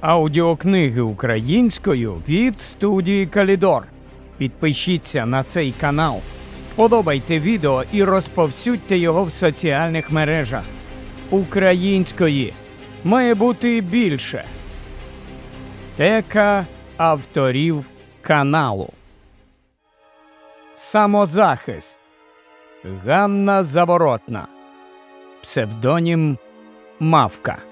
аудіокниги українською від студії Калідор. Підпишіться на цей канал, вподобайте відео і розповсюдьте його в соціальних мережах. Української має бути більше. Тека авторів каналу. Самозахист. Ганна Заворотна. Псевдонім Мавка.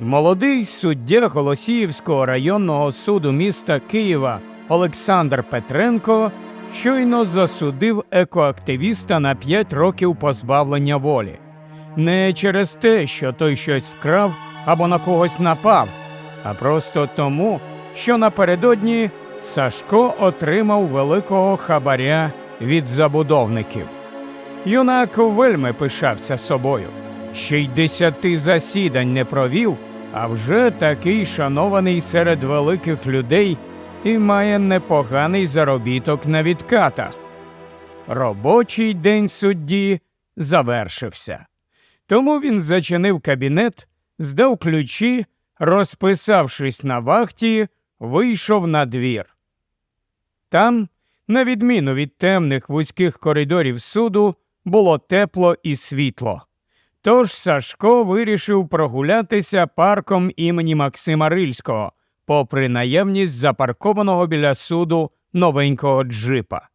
Молодий суддя Голосіївського районного суду міста Києва Олександр Петренко щойно засудив екоактивіста на 5 років позбавлення волі. Не через те, що той щось вкрав або на когось напав, а просто тому, що напередодні Сашко отримав великого хабаря від забудовників. Юнак вельми пишався собою. Ще й десяти засідань не провів, а вже такий шанований серед великих людей і має непоганий заробіток на відкатах. Робочий день судді завершився. Тому він зачинив кабінет, здав ключі, розписавшись на вахті, вийшов на двір. Там, на відміну від темних вузьких коридорів суду, було тепло і світло. Тож Сашко вирішив прогулятися парком імені Максима Рильського, попри наявність запаркованого біля суду новенького джипа.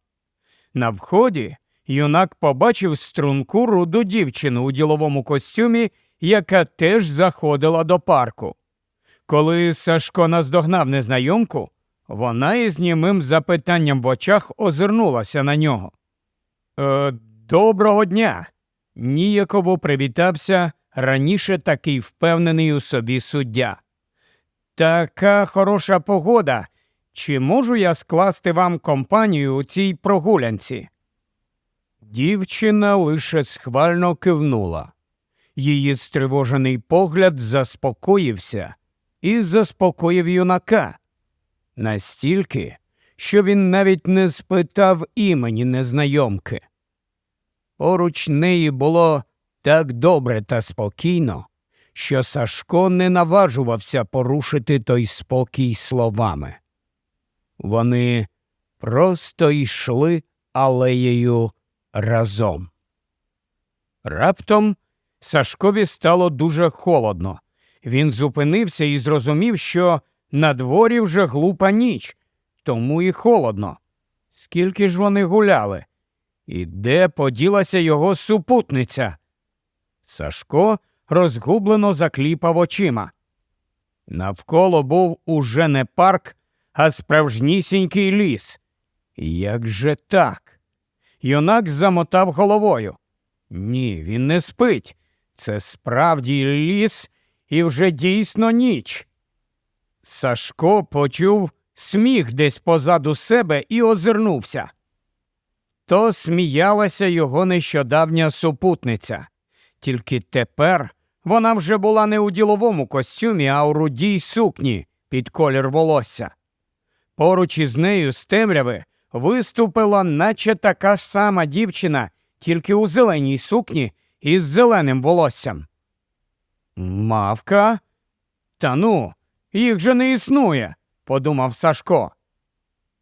На вході юнак побачив струнку руду дівчину у діловому костюмі, яка теж заходила до парку. Коли Сашко наздогнав незнайомку, вона із німим запитанням в очах озирнулася на нього. Е, Доброго дня! Ніяково привітався раніше такий впевнений у собі суддя. Така хороша погода. Чи можу я скласти вам компанію у цій прогулянці? Дівчина лише схвально кивнула. Її стривожений погляд заспокоївся і заспокоїв юнака. Настільки, що він навіть не спитав імені незнайомки. Поруч неї було так добре та спокійно, що Сашко не наважувався порушити той спокій словами. Вони просто йшли алеєю разом. Раптом Сашкові стало дуже холодно. Він зупинився і зрозумів, що на дворі вже глупа ніч, тому і холодно. Скільки ж вони гуляли? І де поділася його супутниця? Сашко розгублено закліпав очима. Навколо був уже не парк, а справжнісінький ліс. Як же так? Юнак замотав головою. Ні, він не спить. Це справді ліс і вже дійсно ніч. Сашко почув сміх десь позаду себе і озирнувся. То сміялася його нещодавня супутниця. Тільки тепер вона вже була не у діловому костюмі, а у рудій сукні під колір волосся. Поруч із нею з темряви виступила, наче така сама дівчина, тільки у зеленій сукні із зеленим волоссям. Мавка? Та ну, їх же не існує, подумав Сашко.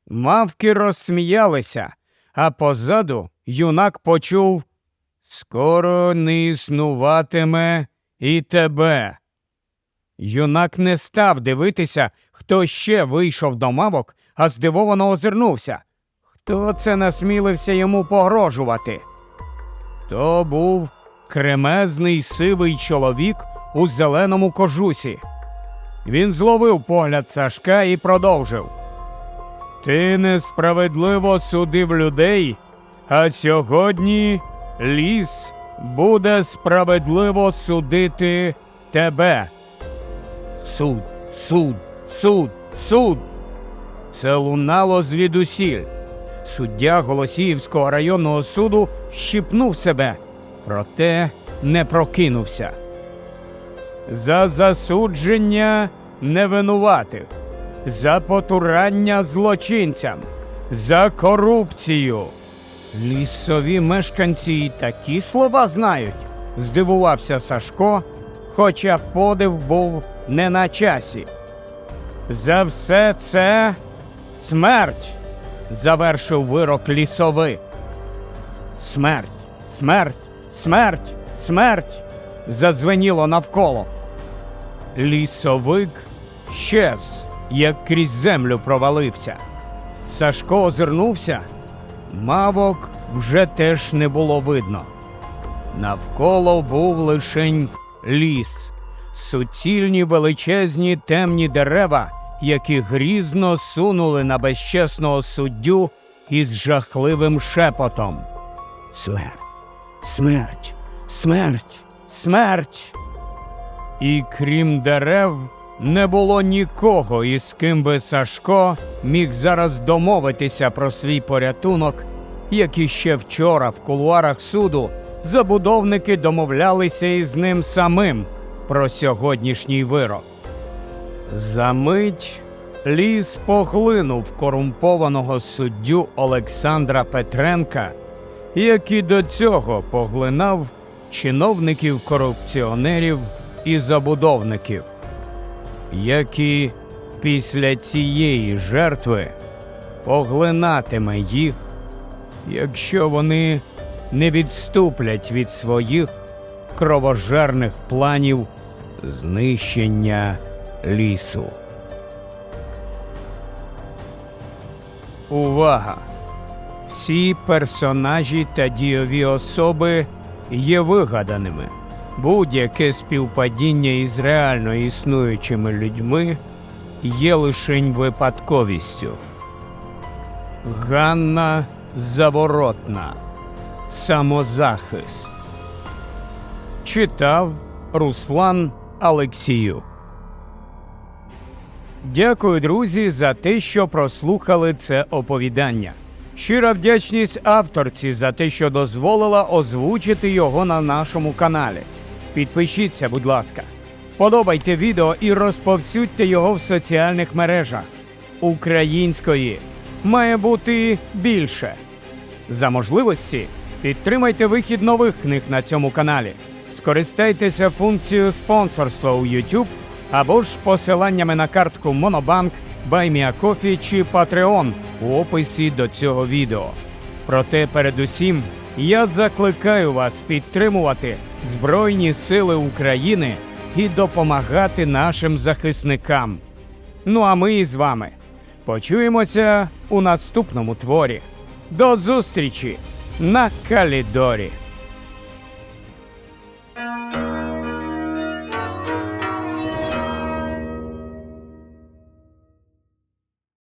Мавки розсміялися, а позаду юнак почув Скоро не існуватиме і тебе. Юнак не став дивитися, хто ще вийшов до мавок, а здивовано озирнувся. Хто це насмілився йому погрожувати? То був кремезний сивий чоловік у зеленому кожусі. Він зловив погляд Сашка і продовжив. Ти несправедливо судив людей, а сьогодні ліс буде справедливо судити тебе. Суд, суд, суд, суд. Це лунало звідусіль. Суддя Голосіївського районного суду вщипнув себе, проте не прокинувся. За засудження невинуватих, за потурання злочинцям, за корупцію. Лісові мешканці і такі слова знають, здивувався Сашко, хоча подив був не на часі. За все це смерть, завершив вирок лісовик. Смерть, смерть, смерть, смерть. задзвеніло навколо. Лісовик щез, як крізь землю провалився. Сашко озирнувся. Мавок вже теж не було видно. Навколо був лишень ліс, суцільні величезні темні дерева, які грізно сунули на безчесного суддю із жахливим шепотом. Смерть, смерть, смерть, смерть. І крім дерев, не було нікого, із ким би Сашко міг зараз домовитися про свій порятунок, як і ще вчора в кулуарах суду забудовники домовлялися із ним самим про сьогоднішній вирок. Замить ліс поглинув корумпованого суддю Олександра Петренка, як і до цього поглинав чиновників-корупціонерів і забудовників, як і після цієї жертви поглинатиме їх, якщо вони не відступлять від своїх кровожерних планів знищення лісу. Увага! Всі персонажі та дійові особи є вигаданими. Будь-яке співпадіння із реально існуючими людьми є лишень випадковістю. Ганна Заворотна. Самозахист. Читав Руслан Алексіюк. Дякую, друзі, за те, що прослухали це оповідання. Щира вдячність авторці за те, що дозволила озвучити його на нашому каналі. Підпишіться, будь ласка, вподобайте відео і розповсюдьте його в соціальних мережах. Української має бути більше. За можливості підтримайте вихід нових книг на цьому каналі. Скористайтеся функцією спонсорства у YouTube або ж посиланнями на картку Monobank, BuyMeACoffee чи Patreon у описі до цього відео. Проте, передусім, я закликаю вас підтримувати Збройні Сили України і допомагати нашим захисникам. Ну а ми з вами почуємося у наступному творі. До зустрічі на Калідорі!